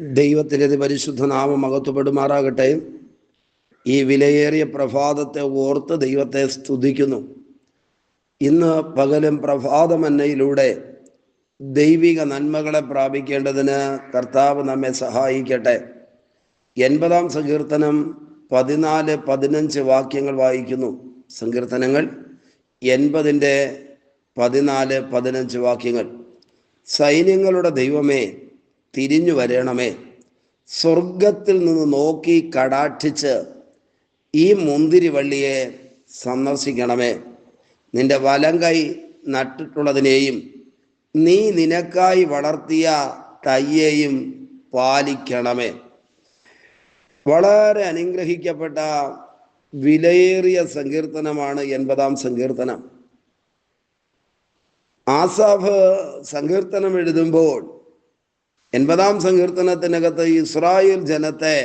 ദൈവത്തിന്റെ പരിശുദ്ധ നാമം അകത്തുപെടുമാറാകട്ടെ. ഈ വിലയേറിയ പ്രഭാതത്തെ ഓർത്ത് ദൈവത്തെ സ്തുതിക്കുന്നു. ഇന്ന് പകലും പ്രഭാതമന്നയിലൂടെ ദൈവിക നന്മകളെ പ്രാപിക്കേണ്ടതിന് കർത്താവ് നമ്മെ സഹായിക്കട്ടെ. എൺപതാം സങ്കീർത്തനം പതിനാല് പതിനഞ്ച് വാക്യങ്ങൾ വായിക്കുന്നു. സങ്കീർത്തനങ്ങൾ എൺപതിന്റെ പതിനാല് പതിനഞ്ച് വാക്യങ്ങൾ. സൈന്യങ്ങളുടെ ദൈവമേ തിരിഞ്ഞു വരണമേ. സ്വർഗത്തിൽ നിന്ന് നോക്കി കടാക്ഷിച്ച് ഈ മുന്തിരിവള്ളിയെ സന്ദർശിക്കണമേ. നിന്റെ വലം കൈ നട്ടിട്ടുള്ളതിനെയും നീ നിനക്കായി വളർത്തിയ തയ്യേയും പാലിക്കണമേ. വളരെ അനുഗ്രഹിക്കപ്പെട്ട വിലയേറിയ സങ്കീർത്തനമാണ് എൺപതാം സങ്കീർത്തനം. ആസാഫ് സങ്കീർത്തനം എഴുതുമ്പോൾ എൺപതാം സങ്കീർത്തനത്തിനകത്ത് ഇസ്രായേൽ ജനത്തെ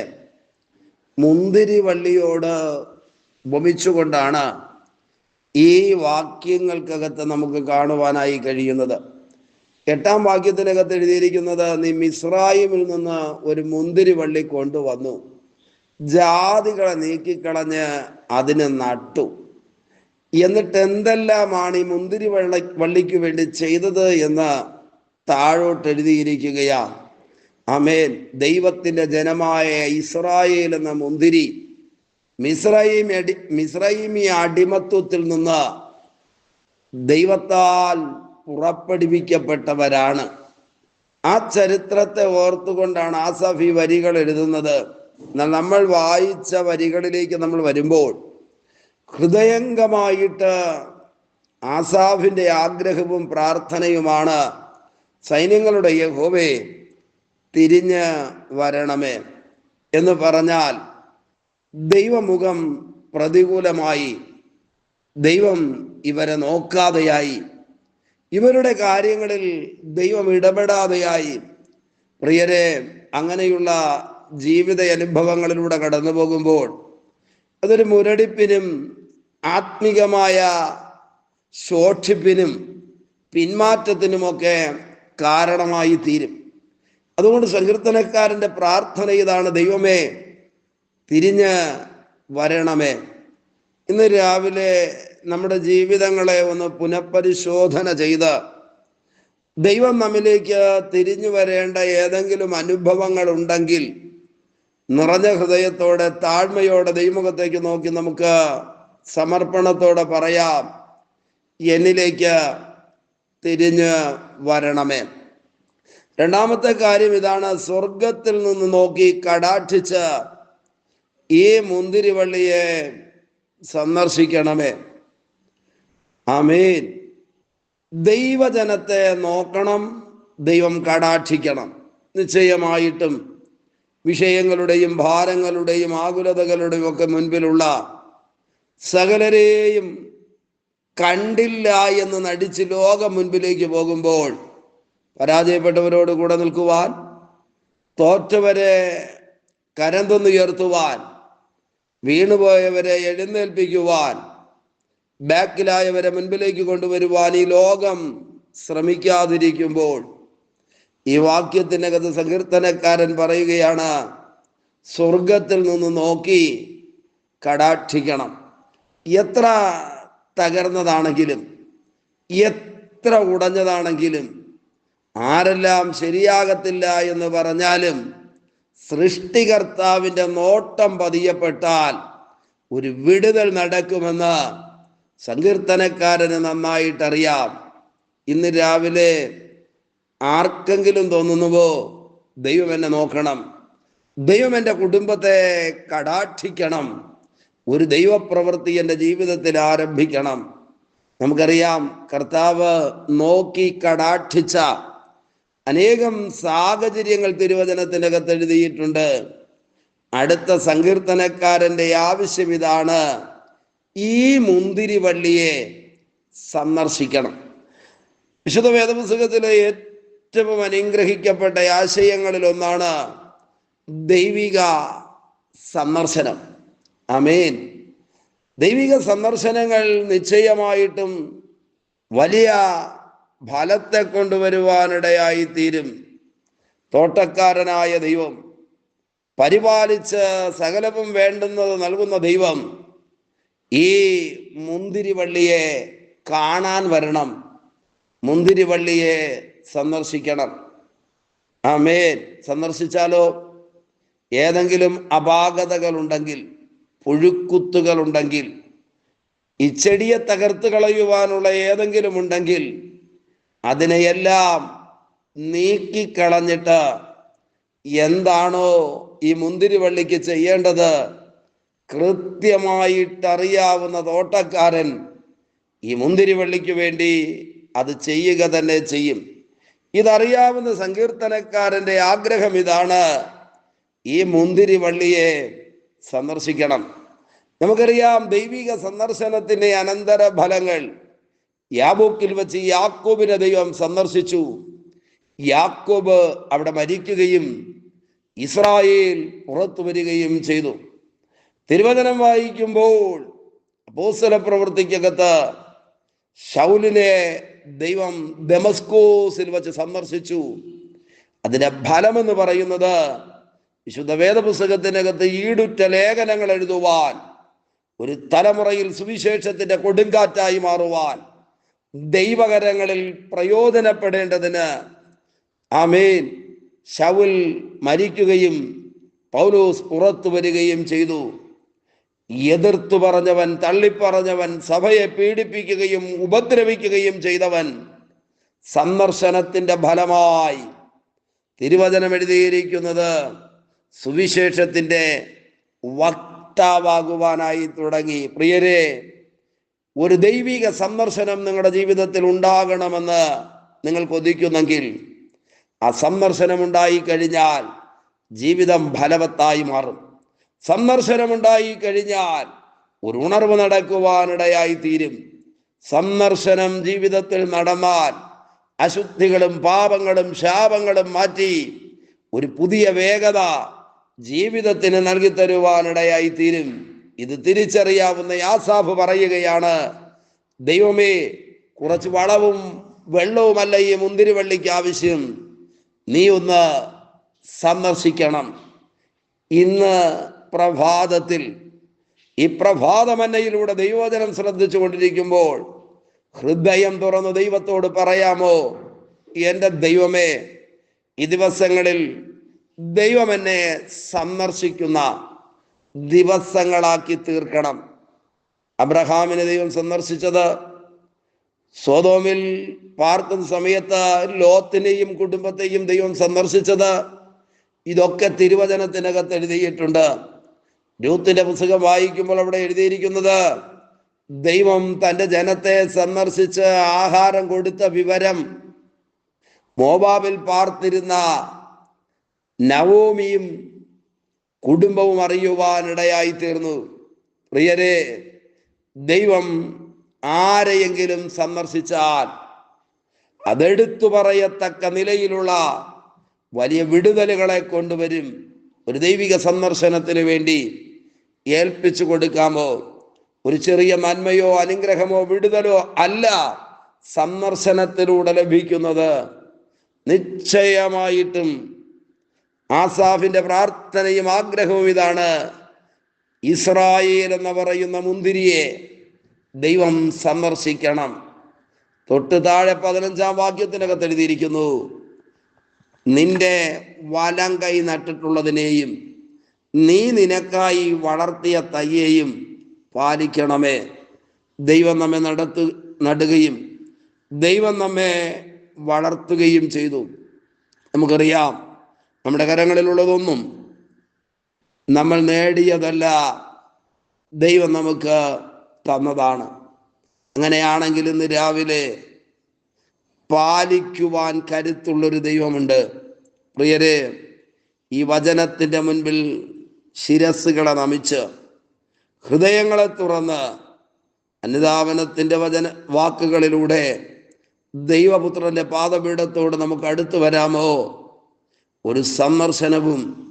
മുന്തിരി വള്ളിയോട് ഉപമിച്ചുകൊണ്ടാണ് ഈ വാക്യങ്ങൾക്കകത്ത് നമുക്ക് കാണുവാനായി കഴിയുന്നത്. എട്ടാം വാക്യത്തിനകത്ത് എഴുതിയിരിക്കുന്നത് നീ മിസ്രായിമിൽ നിന്ന് ഒരു മുന്തിരി വള്ളി കൊണ്ടുവന്നു. ജാതികളെ നീക്കിക്കളഞ്ഞ് അതിന് നട്ടു. എന്നിട്ട് എന്തെല്ലാമാണ് ഈ മുന്തിരി വള്ളി വള്ളിക്ക് വേണ്ടി ചെയ്തത് എന്ന് താഴോട്ട് എഴുതിയിരിക്കുകയാ അമേൻ ദൈവത്തിന്റെ ജനമായ ഇസ്രായേൽ എന്ന മുന്തിരി മിസ്രൈം അടി മിസ്രൈമി അടിമത്വത്തിൽ നിന്ന് ദൈവത്താൽ പുറപ്പെടുവിക്കപ്പെട്ടവരാണ്. ആ ചരിത്രത്തെ ഓർത്തുകൊണ്ടാണ് ആസഫ് ഈ വരികൾ എഴുതുന്നത്. നമ്മൾ വായിച്ച വരികളിലേക്ക് നമ്മൾ വരുമ്പോൾ ഹൃദയംഗമായിട്ട് ആസാഫിന്റെ ആഗ്രഹവും പ്രാർത്ഥനയുമാണ് സൈന്യങ്ങളുടെ യഹോവേ തിരിഞ്ഞ് വരണമേ എന്ന് പറഞ്ഞാൽ ദൈവമുഖം പ്രതികൂലമായി ദൈവം ഇവരെ നോക്കാതെയായി ഇവരുടെ കാര്യങ്ങളിൽ ദൈവം ഇടപെടാതെയായി. പ്രിയരെ അങ്ങനെയുള്ള ജീവിത അനുഭവങ്ങളിലൂടെ കടന്നു പോകുമ്പോൾ അതൊരു മുരടിപ്പിനും ആത്മികമായ ശോഷിപ്പിനും പിന്മാറ്റത്തിനുമൊക്കെ കാരണമായി തീരും. അതുകൊണ്ട് സങ്കീർത്തനക്കാരന്റെ പ്രാർത്ഥന ഇതാണ് ദൈവമേ തിരിഞ്ഞ് വരണമേ. ഇന്ന് രാവിലെ നമ്മുടെ ജീവിതങ്ങളെ ഒന്ന് പുനഃപരിശോധന ചെയ്ത് ദൈവം നമ്മിലേക്ക് തിരിഞ്ഞു വരേണ്ട ഏതെങ്കിലും അനുഭവങ്ങൾ ഉണ്ടെങ്കിൽ നിറഞ്ഞ ഹൃദയത്തോടെ താഴ്മയോടെ ദൈവമുഖത്തേക്ക് നോക്കി നമുക്ക് സമർപ്പണത്തോടെ പറയാം. എന്നിലേക്ക് തിരിഞ്ഞ് വരണമേ. രണ്ടാമത്തെ കാര്യം ഇതാണ് സ്വർഗത്തിൽ നിന്ന് നോക്കി കടാക്ഷിച്ച് ഈ മുന്തിരിവള്ളിയെ സന്ദർശിക്കണമേ. ആമീൻ. ദൈവജനത്തെ നോക്കണം ദൈവം കടാക്ഷിക്കണം. നിശ്ചയമായിട്ടും വിഷയങ്ങളുടെയും ഭാരങ്ങളുടെയും ആകുലതകളുടെയും ഒക്കെ മുൻപിലുള്ള സകലരെയും കണ്ടില്ല എന്ന് നടിച്ച് ലോകം മുൻപിലേക്ക് പോകുമ്പോൾ പരാജയപ്പെട്ടവരോട് കൂടെ നിൽക്കുവാൻ തോറ്റവരെ കരന്തൊന്നുയർത്തുവാൻ വീണുപോയവരെ എഴുന്നേൽപ്പിക്കുവാൻ ബാക്കിലായവരെ മുൻപിലേക്ക് കൊണ്ടുവരുവാൻ ഈ ലോകം ശ്രമിക്കാതിരിക്കുമ്പോൾ ഈ വാക്യത്തിനകത്ത് സങ്കീർത്തനക്കാരൻ പറയുകയാണ് സ്വർഗത്തിൽ നിന്ന് നോക്കി കടാക്ഷിക്കണം. എത്ര തകർന്നതാണെങ്കിലും എത്ര ഉടഞ്ഞതാണെങ്കിലും ആരെല്ലാം ശരിയാകത്തില്ല എന്ന് പറഞ്ഞാലും സൃഷ്ടികർത്താവിന്റെ നോട്ടം പതിയപ്പെട്ടാൽ ഒരു വിടുതൽ നടക്കുമെന്ന് സങ്കീർത്തനക്കാരന് നന്നായിട്ടറിയാം. ഇന്ന് രാവിലെ ആർക്കെങ്കിലും തോന്നുന്നുവോ ദൈവം എന്നെ നോക്കണം ദൈവം എന്റെ കുടുംബത്തെ കടാക്ഷിക്കണം. ഒരു ദൈവപ്രവൃത്തി എന്റെ ജീവിതത്തിൽ ആരംഭിക്കണം. നമുക്കറിയാം കർത്താവ് നോക്കി കടാക്ഷിച്ച അനേകം സാഹചര്യങ്ങൾ തിരുവചനത്തിനകത്ത് എഴുതിയിട്ടുണ്ട്. അടുത്ത സങ്കീർത്തനക്കാരന്റെ ആവശ്യം ഇതാണ് ഈ മുന്തിരി വള്ളിയെ സന്ദർശിക്കണം. വിശുദ്ധ വേദപുസ്തകത്തിലെ ഏറ്റവും അനുഗ്രഹിക്കപ്പെട്ട ആശയങ്ങളിൽ ഒന്നാണ് ദൈവിക സന്ദർശനം. അമേൻ ദൈവിക സന്ദർശനങ്ങൾ നിശ്ചയമായിട്ടും വലിയ ഫലത്തെ കൊണ്ടുവരുവാനിടയായി തീരും തോട്ടക്കാരനായ ദൈവം പരിപാലിച്ച് സകലവും വേണ്ടുന്നത് നൽകുന്ന ദൈവം ഈ മുന്തിരിവള്ളിയെ കാണാൻ വരണം. മുന്തിരിവള്ളിയെ സന്ദർശിക്കണം. ആ മേൻ സന്ദർശിച്ചാലോ? ഏതെങ്കിലും അപാകതകൾ ഉണ്ടെങ്കിൽ പുഴുക്കുത്തുകൾ ഉണ്ടെങ്കിൽ ഈ ചെടിയെ തകർത്ത് കളയുവാനുള്ള ഏതെങ്കിലും ഉണ്ടെങ്കിൽ അതിനെയെല്ലാം നീക്കിക്കളഞ്ഞിട്ട് എന്താണോ ഈ മുന്തിരിവള്ളിക്ക് ചെയ്യേണ്ടത് കൃത്യമായിട്ടറിയാവുന്ന തോട്ടക്കാരൻ ഈ മുന്തിരിവള്ളിക്ക് വേണ്ടി അത് ചെയ്യുക തന്നെ ചെയ്യും. ഇതറിയാവുന്ന സങ്കീർത്തനക്കാരന്റെ ആഗ്രഹം ഇതാണ് ഈ മുന്തിരിവള്ളിയെ സന്ദർശിക്കണം. നമുക്കറിയാം ദൈവിക സന്ദർശനത്തിന്റെ അനന്തര ഫലങ്ങൾ യാബൂക്കിൽ വെച്ച് യാക്കോബിനെ ദൈവം സന്ദർശിച്ചു. യാക്കോബ് അവിടെ മരിക്കുകയും ഇസ്രായേൽ പുറത്തു വരികയും ചെയ്തു. തിരുവചനം വായിക്കുമ്പോൾ അപ്പോസ്തല പ്രവർത്തിക്കകത്ത് ഷൗലിനെ ദൈവം ദമസ്കോസിൽ വെച്ച് സന്ദർശിച്ചു. അതിന്റെ ഫലമെന്ന് പറയുന്നത് വിശുദ്ധ വേദപുസ്തകത്തിനകത്ത് ഈടുറ്റ ലേഖനങ്ങൾ എഴുതുവാൻ ഒരു തലമുറയിൽ സുവിശേഷത്തിന്റെ കൊടുങ്കാറ്റായി മാറുവാൻ ദൈവകരങ്ങളിൽ പ്രയോജനപ്പെടേണ്ടതിന് ആമേൻ ശൗൽ മരിക്കുകയും പൗലോസ് പുറത്തു വരികയും ചെയ്തു. എതിർത്തു പറഞ്ഞവൻ തള്ളിപ്പറഞ്ഞവൻ സഭയെ പീഡിപ്പിക്കുകയും ഉപദ്രവിക്കുകയും ചെയ്തവൻ സന്ദർശനത്തിന്റെ ഫലമായി. തിരുവചനം എഴുതിയിരിക്കുന്നത് സുവിശേഷത്തിന്റെ വക്താവാകുവാനായി തുടങ്ങി. പ്രിയരെ ഒരു ദൈവിക സന്ദർശനം നിങ്ങളുടെ ജീവിതത്തിൽ ഉണ്ടാകണമെന്ന് നിങ്ങൾ കൊതിക്കുന്നെങ്കിൽ ആ സന്ദർശനം ഉണ്ടായി കഴിഞ്ഞാൽ ജീവിതം ഫലവത്തായി മാറും. സന്ദർശനമുണ്ടായി കഴിഞ്ഞാൽ ഒരു ഉണർവ് നടക്കുവാനിടയായി തീരും. സന്ദർശനം ജീവിതത്തിൽ നടന്നാൽ അശുദ്ധികളും പാപങ്ങളും ശാപങ്ങളും മാറ്റി ഒരു പുതിയ വേഗത ജീവിതത്തിന് നൽകി തരുവാനിടയായി തീരും. ഇത് തിരിച്ചറിയാവുന്ന യാസാഫ് പറയുകയാണ് ദൈവമേ കുറച്ച് വളവും വെള്ളവുമല്ല ഈ മുന്തിരിവള്ളിക്ക് ആവശ്യം. നീ ഒന്ന് സന്ദർശിക്കണം. ഇന്ന് പ്രഭാതത്തിൽ ഈ പ്രഭാതമന്നയിലൂടെ ദൈവവചനം ശ്രദ്ധിച്ചു കൊണ്ടിരിക്കുമ്പോൾ ഹൃദയം തുറന്ന് ദൈവത്തോട് പറയാമോ എന്റെ ദൈവമേ ഈ ദിവസങ്ങളിൽ ദൈവം എന്നെ സന്ദർശിക്കുന്ന ദിവസങ്ങളാക്കി തീർക്കണം. അബ്രഹാമിനെ ദൈവം സന്ദർശിച്ചത് സ്വതോമിൽ പാർക്കുന്ന സമയത്ത് ലോത്തിനെയും കുടുംബത്തെയും ദൈവം സന്ദർശിച്ചത്. ഇതൊക്കെ തിരുവചനത്തിനകത്ത് എഴുതിയിട്ടുണ്ട്. രൂത്തിന്റെ പുസ്തകം വായിക്കുമ്പോൾ അവിടെ എഴുതിയിരിക്കുന്നത് ദൈവം തന്റെ ജനത്തെ സന്ദർശിച്ച് ആഹാരം കൊടുത്ത വിവരം. മോബാബിൽ പാർത്തിരുന്ന നവോമിയും കുടുംബവും അറിയുവാനിടയായി തീർന്നു പ്രിയരെ ദൈവം ആരെയെങ്കിലും സന്ദർശിച്ചാൽ അതെടുത്തു പറയത്തക്ക നിലയിലുള്ള വലിയ വിടുതലുകളെ കൊണ്ടുവരും. ഒരു ദൈവിക സന്ദർശനത്തിന് വേണ്ടി ഏൽപ്പിച്ചു കൊടുക്കാമോ? ഒരു ചെറിയ നന്മയോ അനുഗ്രഹമോ വിടുതലോ അല്ല സന്ദർശനത്തിലൂടെ ലഭിക്കുന്നത്. നിശ്ചയമായിട്ടും ആസാഫിന്റെ പ്രാർത്ഥനയും ആഗ്രഹവും ഇതാണ്. ഇസ്രായേൽ എന്ന് പറയുന്ന മുന്തിരിയെ ദൈവം സന്ദർശിക്കണം. തൊട്ട് താഴെ പതിനഞ്ചാം വാക്യത്തിനകത്ത് എഴുതിയിരിക്കുന്നു നിന്റെ വലം കൈ നട്ടിട്ടുള്ളതിനെയും നീ നിനക്കായി വളർത്തിയ തയ്യേയും പാലിക്കണമേ. ദൈവം നമ്മെ നടത്തു നടുകയും ദൈവം നമ്മെ വളർത്തുകയും ചെയ്തു. നമുക്കറിയാം നമ്മുടെ കരങ്ങളിലുള്ളതൊന്നും നമ്മൾ നേടിയതല്ല. ദൈവം നമുക്ക് തന്നതാണ്. അങ്ങനെയാണെങ്കിൽ ഇന്ന് രാവിലെ പാലിക്കുവാൻ കരുത്തുള്ളൊരു ദൈവമുണ്ട്. പ്രിയരെ ഈ വചനത്തിന്റെ മുൻപിൽ ശിരസ്സുകളെ നമിച്ച് ഹൃദയങ്ങളെ തുറന്ന് അനുധാവനത്തിന്റെ വചന വാക്കുകളിലൂടെ ദൈവപുത്രന്റെ പാദപീഠത്തോട് നമുക്ക് അടുത്തു വരാമോ? ഒരു സന്ദർശനവും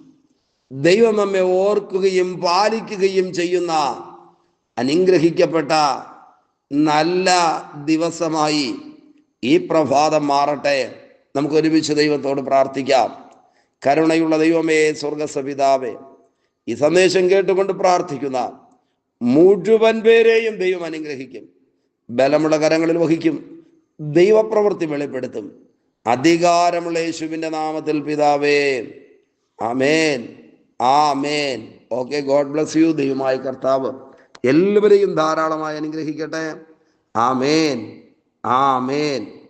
ദൈവം നമ്മെ ഓർക്കുകയും പാലിക്കുകയും ചെയ്യുന്ന അനുഗ്രഹിക്കപ്പെട്ട നല്ല ദിവസമായി ഈ പ്രഭാതം മാറട്ടെ. നമുക്ക് ഒരുമിച്ച് ദൈവത്തോട് പ്രാർത്ഥിക്കാം. കരുണയുള്ള ദൈവമേ സ്വർഗസപിതാവേ ഈ സന്ദേശം കേട്ടുകൊണ്ട് പ്രാർത്ഥിക്കുന്ന മുഴുവൻ പേരെയും ദൈവം അനുഗ്രഹിക്കും. ബലമുള്ള കരങ്ങളിൽ വഹിക്കും. ദൈവപ്രവൃത്തി വെളിപ്പെടുത്തും. അധികാരമുള്ള യേശുവിന്റെ നാമത്തിൽ പിതാവേ. ആമേൻ. ആമേൻ. Okay God bless you. ദൈവമായ കർത്താവ് എല്ലാവരെയും ധാരാളമായി അനുഗ്രഹിക്കട്ടെ. ആമേൻ. ആമേൻ.